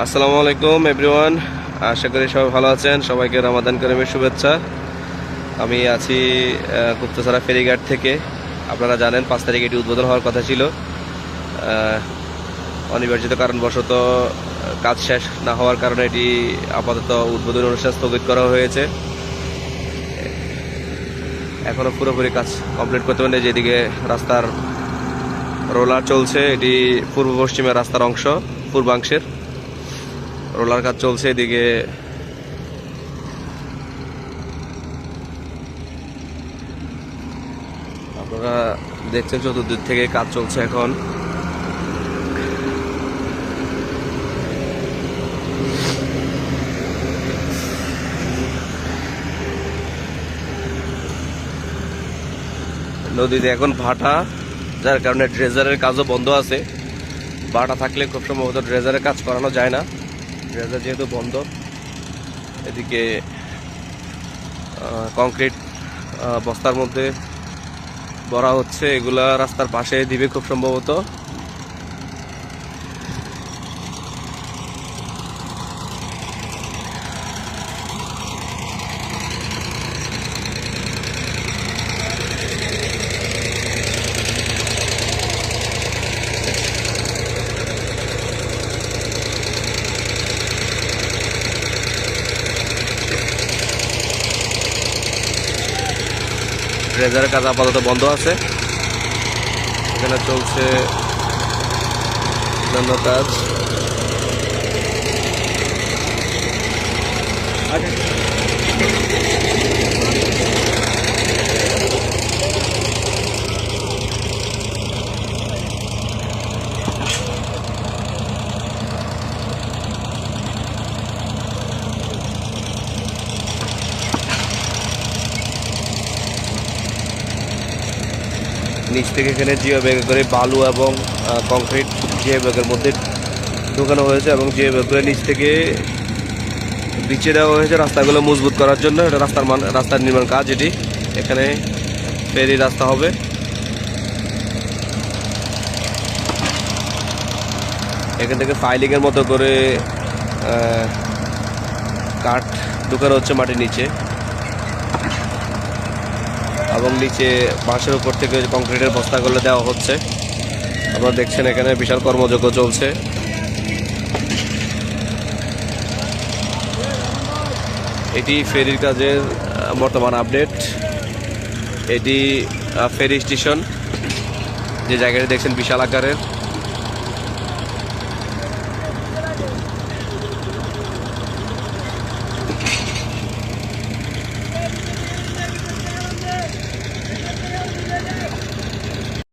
আসসালামু আলাইকুম এভরিওয়ান আশা করি সবাই ভালো আছেন। সবাইকে রমাদান করিমের শুভেচ্ছা। আমি আছি গুপ্তছড়া ফেরিঘাট থেকে। আপনারা জানেন, পাঁচ তারিখে এটি উদ্বোধন হওয়ার কথা ছিল। অনিবার্যিত কারণবশত কাজ শেষ না হওয়ার কারণে এটি আপাতত উদ্বোধনী অনুষ্ঠান স্থগিত করা হয়েছে। এখনও পুরোপুরি কাজ কমপ্লিট করতে পারেন, যেদিকে রাস্তার রোলার চলছে, এটি পূর্ব পশ্চিমের রাস্তার অংশ, পূর্বাংশের। রোলার কাজ চলছে এদিকে। আপনারা দেখছেন চতুর্দিক থেকে কাজ চলছে এখন। নদীতে এখন ভাটা, যার কারণে ড্রেজারের কাজও বন্ধ আছে। ভাটা থাকলে খুব সম্ভবত ড্রেজারের কাজ করানো যায় না। ড্রেজার যেহেতু বন্ধ, এদিকে কংক্রিট বস্তার মধ্যে ভরা হচ্ছে। এগুলা রাস্তার পাশে দিবে খুব সম্ভবত। ড্রেজারের কাজ আপাতত বন্ধ আছে। এখানে চলছে অন্যান্য কাজ। নিচ থেকে এখানে জিও ব্যাগে করে বালু এবং কংক্রিট জিও ব্যাগের মধ্যে ঢোকানো হয়েছে এবং জিও ব্যাগ করে নিচ থেকে বিছিয়ে দেওয়া হয়েছে রাস্তাগুলো মজবুত করার জন্য। এটা রাস্তার মান, রাস্তার নির্মাণ কাজ এটি। এখানে ফেরি রাস্তা হবে। এখান থেকে ফাইলিংয়ের মতো করে কাঠ ঢুকানো হচ্ছে মাটির নিচে। এবং নিচে বাঁশের উপর থেকে কংক্রিটের বস্তাগুলো দেওয়া হচ্ছে। আপনারা দেখছেন এখানে বিশাল কর্মযজ্ঞ চলছে। এটি ফেরির কাজের বর্তমান আপডেট। এটি ফেরি স্টেশন, যে জায়গাটি দেখছেন বিশাল আকারের।